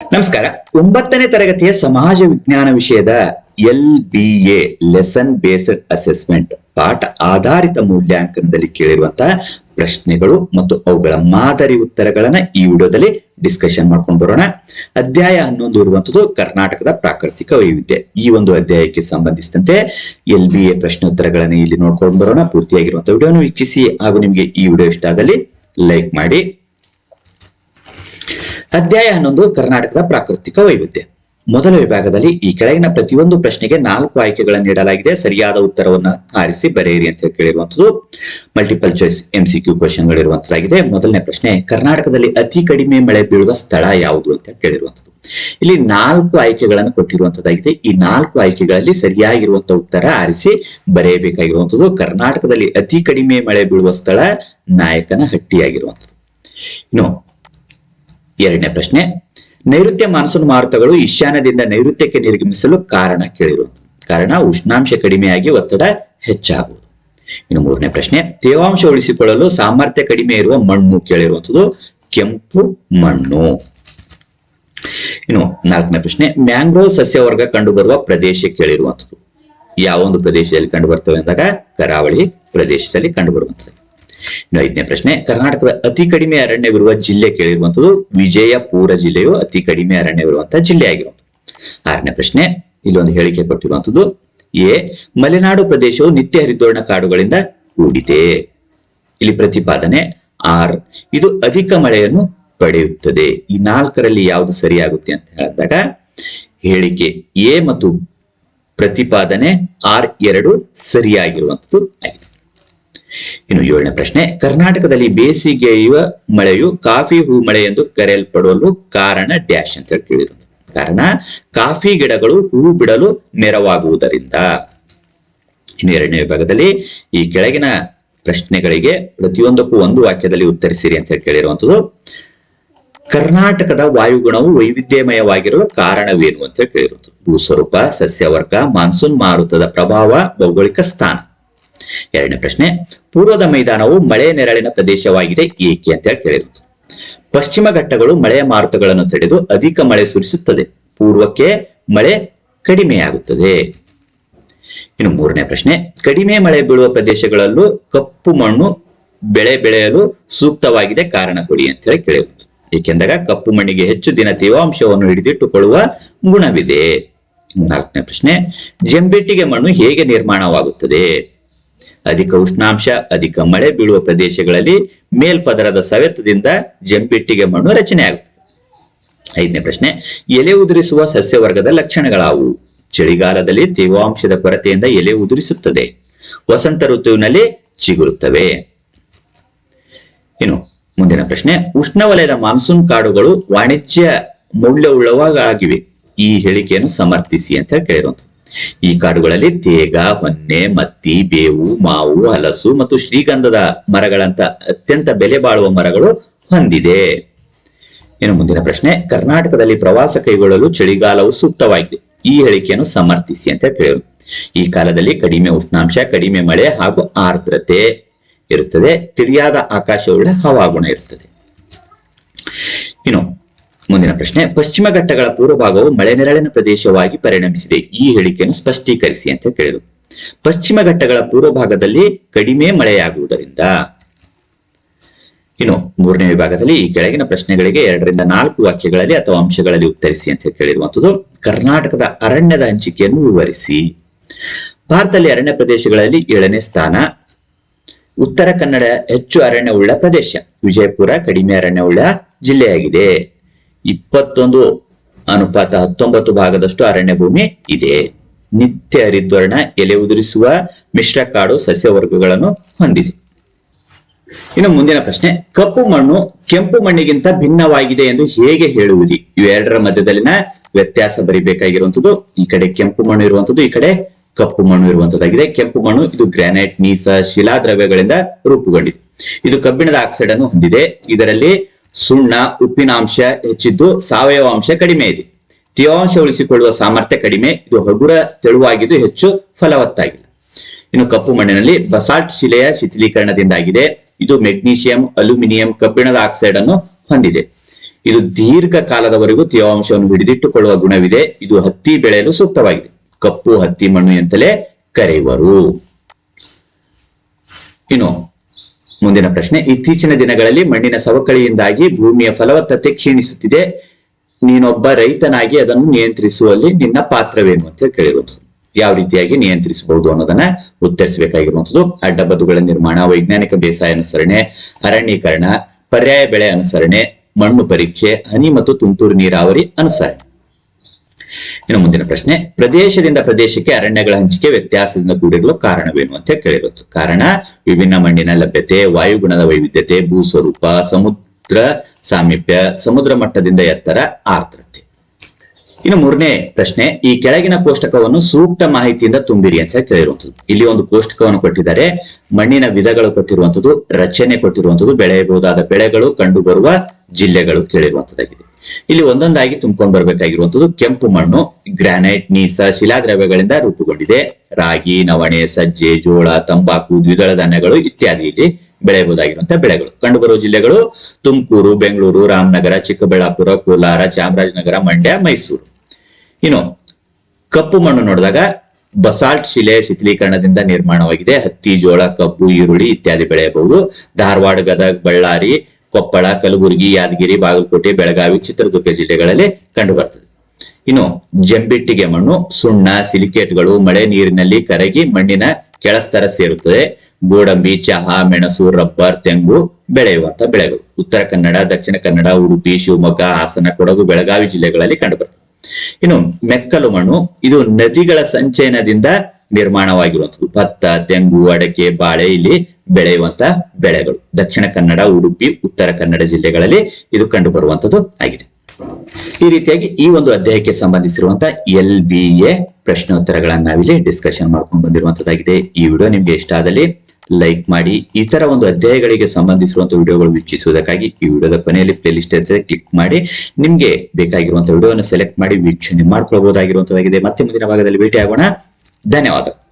ನಮಸ್ಕಾರ. ಒಂಬತ್ತನೇ ತರಗತಿಯ ಸಮಾಜ ವಿಜ್ಞಾನ ವಿಷಯದ L B A lesson based assessment ಪಾಠ ಆಧಾರಿತ ಮೂಲ್ಯಾಂಕನದಲ್ಲಿ ಕೇಳಿರುವಂತಹ ಪ್ರಶ್ನೆಗಳು ಮತ್ತು ಅವುಗಳ ಮಾದರಿ ಉತ್ತರಗಳನ್ನ ಈ ವಿಡಿಯೋದಲ್ಲಿ ಡಿಸ್ಕಷನ್ ಮಾಡ್ಕೊಂಡು ಬರೋಣ. ಅಧ್ಯಾಯ ಹನ್ನೊಂದು ಇರುವಂತದ್ದು ಕರ್ನಾಟಕದ ಪ್ರಾಕೃತಿಕ ವೈವಿಧ್ಯ. ಈ ಒಂದು ಅಧ್ಯಾಯಕ್ಕೆ ಸಂಬಂಧಿಸಿದಂತೆ ಎಲ್ ಬಿ ಎ ಪ್ರಶ್ನೋತ್ತರಗಳನ್ನ ಇಲ್ಲಿ ನೋಡ್ಕೊಂಡು ಬರೋಣ. ಪೂರ್ತಿಯಾಗಿರುವಂತಹ ವಿಡಿಯೋನು ವೀಕ್ಷಿಸಿ. ಹಾಗೂ ನಿಮಗೆ ಈ ವಿಡಿಯೋ ಇಷ್ಟ ಆದಲ್ಲಿ ಲೈಕ್ ಮಾಡಿ. ಅಧ್ಯಾಯ ಹನ್ನೊಂದು, ಕರ್ನಾಟಕದ ಪ್ರಾಕೃತಿಕ ವೈವಿಧ್ಯ. ಮೊದಲ ವಿಭಾಗದಲ್ಲಿ ಈ ಕೆಳಗಿನ ಪ್ರತಿಯೊಂದು ಪ್ರಶ್ನೆಗೆ ನಾಲ್ಕು ಆಯ್ಕೆಗಳನ್ನು ನೀಡಲಾಗಿದೆ. ಸರಿಯಾದ ಉತ್ತರವನ್ನು ಆರಿಸಿ ಬರೆಯಿರಿ ಅಂತ ಕೇಳಿರುವಂತದ್ದು multiple choice M C Q question ಗಳಿರುವಂತದ್ದಾಗಿದೆ ಮೊದಲನೇ ಪ್ರಶ್ನೆ, ಕರ್ನಾಟಕದಲ್ಲಿ ಅತಿ ಕಡಿಮೆ ಮಳೆ ಬೀಳುವ ಸ್ಥಳ ಯಾವುದು ಅಂತ ಕೇಳಿರುವಂತದ್ದು ಇಲ್ಲಿ ನಾಲ್ಕು ಆಯ್ಕೆಗಳನ್ನು ಕೊಟ್ಟಿರುವಂತದ್ದಾಗಿದೆ ಈ ನಾಲ್ಕು ಆಯ್ಕೆಗಳಲ್ಲಿ ಸರಿಯಾಗಿರುವಂತಹ ಉತ್ತರ ಆರಿಸಿ ಬರೆಯಬೇಕಾಗಿರುವಂತದ್ದು ಕರ್ನಾಟಕದಲ್ಲಿ ಅತಿ ಕಡಿಮೆ ಮಳೆ ಬೀಳುವ ಸ್ಥಳ ನಾಯಕನಹಟ್ಟಿಯಾಗಿರುವಂತದ್ದು ಇನ್ನು ಎರಡನೇ ಪ್ರಶ್ನೆ, ನೈಋತ್ಯ ಮಾನ್ಸೂನ್ ಮಾರುತಗಳು ಈಶಾನ್ಯದಿಂದ ನೈಋತ್ಯಕ್ಕೆ ನಿರ್ಗಮಿಸಲು ಕಾರಣ ಕೇಳಿರುವುದು. ಕಾರಣ ಉಷ್ಣಾಂಶ ಕಡಿಮೆಯಾಗಿ ಒತ್ತಡ ಹೆಚ್ಚಾಗುವುದು. ಇನ್ನು ಮೂರನೇ ಪ್ರಶ್ನೆ, ತೇವಾಂಶ ಉಳಿಸಿಕೊಳ್ಳಲು ಸಾಮರ್ಥ್ಯ ಕಡಿಮೆ ಇರುವ ಮಣ್ಣು ಕೇಳಿರುವಂಥದ್ದು ಕೆಂಪು ಮಣ್ಣು. ಇನ್ನು ನಾಲ್ಕನೇ ಪ್ರಶ್ನೆ, ಮ್ಯಾಂಗ್ರೋವ್ ಸಸ್ಯವರ್ಗ ಕಂಡುಬರುವ ಪ್ರದೇಶ ಕೇಳಿರುವಂಥದ್ದು. ಯಾವ ಒಂದು ಪ್ರದೇಶದಲ್ಲಿ ಕಂಡು ಬರ್ತವೆ ಅಂದಾಗ ಕರಾವಳಿ ಪ್ರದೇಶದಲ್ಲಿ ಕಂಡು ಬರುವಂತದ್ದು ಇನ್ನು ಐದನೇ ಪ್ರಶ್ನೆ. ಕರ್ನಾಟಕದ ಅತಿ ಕಡಿಮೆ ಅರಣ್ಯವಿರುವ ಜಿಲ್ಲೆ ಕೇಳಿರುವಂತದ್ದು ವಿಜಯಪುರ ಜಿಲ್ಲೆಯು ಅತಿ ಕಡಿಮೆ ಅರಣ್ಯವಿರುವಂತಹ ಜಿಲ್ಲೆ ಆಗಿರುವಂತದ್ದು ಆರನೇ ಪ್ರಶ್ನೆ ಇಲ್ಲಿ ಒಂದು ಹೇಳಿಕೆ ಕೊಟ್ಟಿರುವಂತದ್ದು ಎ, ಮಲೆನಾಡು ಪ್ರದೇಶವು ನಿತ್ಯ ಹರಿದ್ವರ್ಣ ಕಾಡುಗಳಿಂದ ಕೂಡಿದೆ. ಇಲ್ಲಿ ಪ್ರತಿಪಾದನೆ, ಆರ್, ಇದು ಅಧಿಕ ಮಳೆಯನ್ನು ಪಡೆಯುತ್ತದೆ. ಈ ನಾಲ್ಕರಲ್ಲಿ ಯಾವುದು ಸರಿಯಾಗುತ್ತೆ ಅಂತ ಹೇಳಿದಾಗ, ಹೇಳಿಕೆ ಎ ಮತ್ತು ಪ್ರತಿಪಾದನೆ ಆರ್ ಎರಡು ಸರಿಯಾಗಿರುವಂತದ್ದು ಆಗಿದೆ. ಇನ್ನು ಏಳನೇ ಪ್ರಶ್ನೆ, ಕರ್ನಾಟಕದಲ್ಲಿ ಬೇಸಿಗೆಯುವ ಮಳೆಯು ಕಾಫಿ ಹೂ ಮಳೆ ಎಂದು ಕರೆಯಲ್ಪಡಲು ಕಾರಣ ಡ್ಯಾಶ್ ಅಂತ ಹೇಳಿ ಕಾರಣ, ಕಾಫಿ ಗಿಡಗಳು ಹೂ ಬಿಡಲು ನೆರವಾಗುವುದರಿಂದ. ಇನ್ನು ಎರಡನೇ ವಿಭಾಗದಲ್ಲಿ ಈ ಕೆಳಗಿನ ಪ್ರಶ್ನೆಗಳಿಗೆ ಪ್ರತಿಯೊಂದಕ್ಕೂ ಒಂದು ವಾಕ್ಯದಲ್ಲಿ ಉತ್ತರಿಸಿರಿ ಅಂತ ಹೇಳಿ ಕೇಳಿರುವಂತದ್ದು. ಕರ್ನಾಟಕದ ವಾಯುಗುಣವು ವೈವಿಧ್ಯಮಯವಾಗಿರುವ ಕಾರಣವೇನು ಅಂತ ಹೇಳಿ ಕೇಳಿರುವುದು ಭೂಸ್ವರೂಪ, ಸಸ್ಯವರ್ಗ, ಮಾನ್ಸೂನ್ ಮಾರುತದ ಪ್ರಭಾವ, ಭೌಗೋಳಿಕ ಸ್ಥಾನ. ಎರಡನೇ ಪ್ರಶ್ನೆ, ಪೂರ್ವದ ಮೈದಾನವು ಮಳೆ ನೆರಳಿನ ಪ್ರದೇಶವಾಗಿದೆ, ಏಕೆ ಅಂತ ಹೇಳಿ ಕೇಳಿರುವುದು ಪಶ್ಚಿಮ ಘಟ್ಟಗಳು ಮಳೆಯ ಮಾರುತಗಳನ್ನು ತಡೆದು ಅಧಿಕ ಮಳೆ ಸುರಿಸುತ್ತದೆ. ಪೂರ್ವಕ್ಕೆ ಮಳೆ ಕಡಿಮೆಯಾಗುತ್ತದೆ. ಇನ್ನು ಮೂರನೇ ಪ್ರಶ್ನೆ, ಕಡಿಮೆ ಮಳೆ ಬೀಳುವ ಪ್ರದೇಶಗಳಲ್ಲೂ ಕಪ್ಪು ಮಣ್ಣು ಬೆಳೆ ಬೆಳೆಯಲು ಸೂಕ್ತವಾಗಿದೆ ಕಾರಣ ಕೊಡಿ ಅಂತ ಹೇಳಿ ಕೇಳಿರುವುದು ಏಕೆಂದಾಗ ಕಪ್ಪು ಮಣ್ಣಿಗೆ ಹೆಚ್ಚು ದಿನ ತೇವಾಂಶವನ್ನು ಹಿಡಿದಿಟ್ಟುಕೊಳ್ಳುವ ಗುಣವಿದೆ. ನಾಲ್ಕನೇ ಪ್ರಶ್ನೆ, ಜಂಬೆಟ್ಟಿಗೆ ಮಣ್ಣು ಹೇಗೆ ನಿರ್ಮಾಣವಾಗುತ್ತದೆ? ಅಧಿಕ ಉಷ್ಣಾಂಶ, ಅಧಿಕ ಮಳೆ ಬೀಳುವ ಪ್ರದೇಶಗಳಲ್ಲಿ ಮೇಲ್ಪದರದ ಸವೆತದಿಂದ ಜಂಬಿಟ್ಟಿಗೆ ಮಣ್ಣು ರಚನೆ ಆಗುತ್ತೆ ಐದನೇ ಪ್ರಶ್ನೆ, ಎಲೆ ಉದುರಿಸುವ ಸಸ್ಯವರ್ಗದ ಲಕ್ಷಣಗಳಾವು? ಚಳಿಗಾಲದಲ್ಲಿ ತೇವಾಂಶದ ಕೊರತೆಯಿಂದ ಎಲೆ ಉದುರಿಸುತ್ತದೆ. ವಸಂತ ಋತುವಿನಲ್ಲಿ ಚಿಗುರುತ್ತವೆ. ಇನ್ನು ಮುಂದಿನ ಪ್ರಶ್ನೆ, ಉಷ್ಣವಲಯದ ಮಾನ್ಸೂನ್ ಕಾಡುಗಳು ವಾಣಿಜ್ಯ ಮೌಲ್ಯವುಳ್ಳವಾಗಿವೆ ಈ ಹೇಳಿಕೆಯನ್ನು ಸಮರ್ಥಿಸಿ ಅಂತ ಕೇಳಿರುವಂತ ಈ ಕಾಡುಗಳಲ್ಲಿ ತೇಗ, ಹೊನ್ನೆ, ಮತ್ತಿ, ಬೇವು, ಮಾವು, ಹಲಸು ಮತ್ತು ಶ್ರೀಗಂಧದ ಮರಗಳಂತ ಅತ್ಯಂತ ಬೆಲೆ ಬಾಳುವ ಮರಗಳು ಹೊಂದಿದೆ. ಇನ್ನು ಮುಂದಿನ ಪ್ರಶ್ನೆ, ಕರ್ನಾಟಕದಲ್ಲಿ ಪ್ರವಾಸ ಕೈಗೊಳ್ಳಲು ಚಳಿಗಾಲವು ಸೂಕ್ತವಾಗಿದೆ. ಈ ಹೇಳಿಕೆಯನ್ನು ಸಮರ್ಥಿಸಿ ಅಂತ ಕೇಳಿರು ಈ ಕಾಲದಲ್ಲಿ ಕಡಿಮೆ ಉಷ್ಣಾಂಶ, ಕಡಿಮೆ ಮಳೆ ಹಾಗೂ ಆರ್ದ್ರತೆ ಇರುತ್ತದೆ. ತಿಳಿಯಾದ ಆಕಾಶವುಳ್ಳ ಹವಾಗುಣ ಇರುತ್ತದೆ. ಇನ್ನು ಮುಂದಿನ ಪ್ರಶ್ನೆ, ಪಶ್ಚಿಮ ಘಟ್ಟಗಳ ಪೂರ್ವ ಭಾಗವು ಮಳೆ ನೆರಳಿನ ಪ್ರದೇಶವಾಗಿ ಪರಿಣಮಿಸಿದೆ. ಈ ಹೇಳಿಕೆಯನ್ನು ಸ್ಪಷ್ಟೀಕರಿಸಿ ಅಂತ ಕೇಳಿದರು. ಪಶ್ಚಿಮ ಘಟ್ಟಗಳ ಪೂರ್ವ ಭಾಗದಲ್ಲಿ ಕಡಿಮೆ ಮಳೆಯಾಗುವುದರಿಂದ, ಇನ್ನು ಮೂರನೇ ವಿಭಾಗದಲ್ಲಿ ಈ ಕೆಳಗಿನ ಪ್ರಶ್ನೆಗಳಿಗೆ ಎರಡರಿಂದ ನಾಲ್ಕು ವಾಕ್ಯಗಳಲ್ಲಿ ಅಥವಾ ಅಂಶಗಳಲ್ಲಿ ಉತ್ತರಿಸಿ ಅಂತ ಕೇಳಿರುವಂತದ್ದು ಕರ್ನಾಟಕದ ಅರಣ್ಯದ ಹಂಚಿಕೆಯನ್ನು ವಿವರಿಸಿ. ಭಾರತದಲ್ಲಿ ಅರಣ್ಯ ಪ್ರದೇಶಗಳಲ್ಲಿ ಏಳನೇ ಸ್ಥಾನ. ಉತ್ತರ ಕನ್ನಡ ಹೆಚ್ಚು ಅರಣ್ಯವುಳ್ಳ ಪ್ರದೇಶ. ವಿಜಯಪುರ ಕಡಿಮೆ ಅರಣ್ಯವುಳ್ಳ ಜಿಲ್ಲೆಯಾಗಿದೆ. ಇಪ್ಪತ್ತೊಂದು ಅನುಪಾತ ಹತ್ತೊಂಬತ್ತು ಭಾಗದಷ್ಟು ಅರಣ್ಯ ಭೂಮಿ ಇದೆ. ನಿತ್ಯ ಹರಿದ್ವರ್ಣ, ಎಲೆ ಉದುರಿಸುವ, ಮಿಶ್ರ ಕಾಡು ಸಸ್ಯವರ್ಗಗಳನ್ನು ಹೊಂದಿದೆ. ಇನ್ನು ಮುಂದಿನ ಪ್ರಶ್ನೆ, ಕಪ್ಪು ಮಣ್ಣು ಕೆಂಪು ಮಣ್ಣಿಗಿಂತ ಭಿನ್ನವಾಗಿದೆ ಎಂದು ಹೇಗೆ ಹೇಳುವುದು? ಇವೆರಡರ ಮಧ್ಯದಲ್ಲಿನ ವ್ಯತ್ಯಾಸ ಬರಿಬೇಕಾಗಿರುವಂತದ್ದು ಈ ಕಡೆ ಕೆಂಪು ಮಣ್ಣು ಇರುವಂಥದ್ದು, ಈ ಕಡೆ ಕಪ್ಪು ಮಣ್ಣು ಇರುವಂತದ್ದಾಗಿದೆ ಕೆಂಪು ಮಣ್ಣು ಇದು ಗ್ರಾನೈಟ್ ನೀಸ ಶಿಲಾದ್ರವ್ಯಗಳಿಂದ ರೂಪುಗೊಂಡಿದೆ. ಇದು ಕಬ್ಬಿಣದ ಆಕ್ಸೈಡ್ ಅನ್ನು ಹೊಂದಿದೆ. ಇದರಲ್ಲಿ ಸುಣ್ಣ ಉಪ್ಪಿನಾಂಶ ಹೆಚ್ಚಿದ್ದು ಸಾವಯವ ಅಂಶ ಕಡಿಮೆ ಇದೆ. ತೇವಾಂಶ ಉಳಿಸಿಕೊಳ್ಳುವ ಸಾಮರ್ಥ್ಯ ಕಡಿಮೆ, ಇದು ಹಗುರ ತೆಳುವಾಗಿದ್ದು ಹೆಚ್ಚು ಫಲವತ್ತಾಗಿಲ್ಲ. ಇನ್ನು ಕಪ್ಪು ಮಣ್ಣಿನಲ್ಲಿ ಬಸಾಲ್ಟ್ ಶಿಲೆಯ ಶಿಥಿಲೀಕರಣದಿಂದಾಗಿದೆ. ಇದು ಮೆಗ್ನೀಷಿಯಂ ಅಲ್ಯೂಮಿನಿಯಂ ಕಬ್ಬಿಣದ ಆಕ್ಸೈಡ್ ಅನ್ನು ಹೊಂದಿದೆ. ಇದು ದೀರ್ಘ ಕಾಲದವರೆಗೂ ತೇವಾಂಶವನ್ನು ಹಿಡಿದಿಟ್ಟುಕೊಳ್ಳುವ ಗುಣವಿದೆ. ಇದು ಹತ್ತಿ ಬೆಳೆಯಲು ಸೂಕ್ತವಾಗಿದೆ. ಕಪ್ಪು ಹತ್ತಿ ಮಣ್ಣು ಎಂತಲೇ ಕರೆಯುವರು ಇನ್ನು ಮುಂದಿನ ಪ್ರಶ್ನೆ, ಇತ್ತೀಚಿನ ದಿನಗಳಲ್ಲಿ ಮಣ್ಣಿನ ಸವಕಳಿಯಿಂದಾಗಿ ಭೂಮಿಯ ಫಲವತ್ತತೆ ಕ್ಷೀಣಿಸುತ್ತಿದೆ. ನೀನೊಬ್ಬ ರೈತನಾಗಿ ಅದನ್ನು ನಿಯಂತ್ರಿಸುವಲ್ಲಿ ನಿನ್ನ ಪಾತ್ರವೇನು ಅಂತ ಕೇಳಿರೋದು. ಯಾವ ರೀತಿಯಾಗಿ ನಿಯಂತ್ರಿಸಬಹುದು ಅನ್ನೋದನ್ನ ಉತ್ತರಿಸಬೇಕಾಗಿರುವಂಥದ್ದು. ಅಡ್ಡಬದುಗಳ ನಿರ್ಮಾಣ, ವೈಜ್ಞಾನಿಕ ಬೇಸಾಯ ಅನುಸರಣೆ, ಅರಣ್ಯೀಕರಣ, ಪರ್ಯಾಯ ಬೆಳೆ ಅನುಸರಣೆ, ಮಣ್ಣು ಪರೀಕ್ಷೆ, ಹನಿ ಮತ್ತು ತುಂತುರು ನೀರಾವರಿ ಅನುಸರಣೆ. ಇನ್ನು ಮುಂದಿನ ಪ್ರಶ್ನೆ, ಪ್ರದೇಶದಿಂದ ಪ್ರದೇಶಕ್ಕೆ ಅರಣ್ಯಗಳ ಹಂಚಿಕೆ ವ್ಯತ್ಯಾಸದಿಂದ ಕೂಡಿರಲು ಕಾರಣವೇನು ಅಂತ ಕೇಳಿರುತ್ತೆ ಕಾರಣ, ವಿಭಿನ್ನ ಮಣ್ಣಿನ ಲಭ್ಯತೆ, ವಾಯುಗುಣದ ವೈವಿಧ್ಯತೆ ಭೂ ಸ್ವರೂಪ ಸಮುದ್ರ ಸಾಮೀಪ್ಯ, ಸಮುದ್ರ ಮಟ್ಟದಿಂದ ಎತ್ತರ ಆರ್ದ್ರತೆ ಇನ್ನು ಮೂರನೇ ಪ್ರಶ್ನೆ, ಈ ಕೆಳಗಿನ ಕೋಷ್ಟಕವನ್ನು ಸೂಕ್ತ ಮಾಹಿತಿಯಿಂದ ತುಂಬಿರಿ ಅಂತ ಕೇಳಿರುವಂತದ್ದು ಇಲ್ಲಿ ಒಂದು ಕೋಷ್ಟಕವನ್ನು ಕೊಟ್ಟಿದ್ದಾರೆ. ಮಣ್ಣಿನ ವಿಧಗಳು ಕೊಟ್ಟಿರುವಂತದ್ದು ರಚನೆ ಕೊಟ್ಟಿರುವಂತದ್ದು ಬೆಳೆಯಬಹುದಾದ ಬೆಳೆಗಳು ಕಂಡು ಬರುವ ಜಿಲ್ಲೆಗಳು ಕೇಳಿರುವಂತದ್ದಾಗಿದೆ ಇಲ್ಲಿ ಒಂದೊಂದಾಗಿ ತುಂಬಿಕೊಂಡು ಬರಬೇಕಾಗಿರುವಂತದ್ದು ಕೆಂಪು ಮಣ್ಣು, ಗ್ರಾನೈಟ್, ನೀಸ, ಶಿಲಾದ್ರವ್ಯಗಳಿಂದ ರೂಪುಗೊಂಡಿದೆ. ರಾಗಿ, ನವಣೆ, ಸಜ್ಜೆ, ಜೋಳ, ತಂಬಾಕು, ದ್ವಿದಳ ಧಾನ್ಯಗಳು ಇತ್ಯಾದಿ ಇಲ್ಲಿ ಬೆಳೆಯಬಹುದಾಗಿರುವಂತಹ ಬೆಳೆಗಳು. ಕಂಡುಬರುವ ಜಿಲ್ಲೆಗಳು ತುಮಕೂರು, ಬೆಂಗಳೂರು, ರಾಮನಗರ, ಚಿಕ್ಕಬಳ್ಳಾಪುರ, ಕೋಲಾರ, ಚಾಮರಾಜನಗರ, ಮಂಡ್ಯ, ಮೈಸೂರು. ಇನ್ನು ಕಪ್ಪು ಮಣ್ಣು ನೋಡಿದಾಗ ಬಸಾಲ್ಟ್ ಶಿಲೆ ಶಿಥಿಲೀಕರಣದಿಂದ ನಿರ್ಮಾಣವಾಗಿದೆ. ಹತ್ತಿ, ಜೋಳ, ಕಬ್ಬು, ಈರುಳ್ಳಿ ಇತ್ಯಾದಿ ಬೆಳೆಯಬಹುದು. ಧಾರವಾಡ, ಗದಗ, ಬಳ್ಳಾರಿ, ಕೊಪ್ಪಳ, ಕಲಬುರಗಿ, ಯಾದಗಿರಿ, ಬಾಗಲಕೋಟೆ, ಬೆಳಗಾವಿ, ಚಿತ್ರದುರ್ಗ ಜಿಲ್ಲೆಗಳಲ್ಲಿ ಕಂಡುಬರ್ತದೆ. ಇನ್ನು ಜಂಬಿಟ್ಟಿಗೆ ಮಣ್ಣು, ಸುಣ್ಣ, ಸಿಲಿಕೇಟ್ಗಳು, ಮಳೆ ನೀರಿನಲ್ಲಿ ಕರಗಿ ಮಣ್ಣಿನ ಕೆಳಸ್ತರ ಸೇರುತ್ತದೆ. ಗೋಡಂಬಿ, ಚಹಾ, ಮೆಣಸು, ರಬ್ಬರ್, ತೆಂಗು ಬೆಳೆಯುವಂತ ಬೆಳೆಗಳು. ಉತ್ತರ ಕನ್ನಡ, ದಕ್ಷಿಣ ಕನ್ನಡ, ಉಡುಪಿ, ಶಿವಮೊಗ್ಗ, ಹಾಸನ, ಕೊಡಗು, ಬೆಳಗಾವಿ ಜಿಲ್ಲೆಗಳಲ್ಲಿ ಕಂಡುಬರ್ತದೆ. ಇನ್ನು ಮೆಕ್ಕಲು ಮಣ್ಣು, ಇದು ನದಿಗಳ ಸಂಚಯನದಿಂದ ನಿರ್ಮಾಣವಾಗಿರುವಂಥದ್ದು. ಭತ್ತ, ತೆಂಗು, ಅಡಕೆ, ಬಾಳೆ ಇಲ್ಲಿ ಬೆಳೆಯುವಂತ ಬೆಳೆಗಳು. ದಕ್ಷಿಣ ಕನ್ನಡ, ಉಡುಪಿ, ಉತ್ತರ ಕನ್ನಡ ಜಿಲ್ಲೆಗಳಲ್ಲಿ ಇದು ಕಂಡು ಬರುವಂತದ್ದು ಆಗಿದೆ. ಈ ರೀತಿಯಾಗಿ ಈ ಒಂದು ಅಧ್ಯಾಯಕ್ಕೆ ಸಂಬಂಧಿಸಿರುವಂತ ಎಲ್ ಬಿ ಎ ಪ್ರಶ್ನೋತ್ತರಗಳನ್ನ ನಾವಿಲ್ಲಿ ಡಿಸ್ಕಷನ್ ಮಾಡ್ಕೊಂಡು ಬಂದಿರುವಂತದ್ದಾಗಿದೆ ಈ ವಿಡಿಯೋ ನಿಮ್ಗೆ ಇಷ್ಟ ಆದಲ್ಲಿ ಲೈಕ್ ಮಾಡಿ ಈ ತರ ಒಂದು ಅಧ್ಯಾಯಗಳಿಗೆ ಸಂಬಂಧಿಸಿರುವಂತ ವಿಡಿಯೋಗಳು ವೀಕ್ಷಿಸುವುದಕ್ಕಾಗಿ ಈ ವಿಡಿಯೋದ ಕೊನೆಯಲ್ಲಿ ಪ್ಲೇ ಲಿಸ್ಟ್ ಇರ್ತದೆ ಕ್ಲಿಕ್ ಮಾಡಿ ನಿಮ್ಗೆ ಬೇಕಾಗಿರುವಂತ ವಿಡಿಯೋವನ್ನು ಸೆಲೆಕ್ಟ್ ಮಾಡಿ ವೀಕ್ಷಣೆ ಮಾಡ್ಕೊಳ್ಬಹುದಾಗಿರುವಂತದ್ದಾಗಿದೆ ಮತ್ತೆ ಮುಂದಿನ ಭಾಗದಲ್ಲಿ ಭೇಟಿ ಆಗೋಣ ಧನ್ಯವಾದ.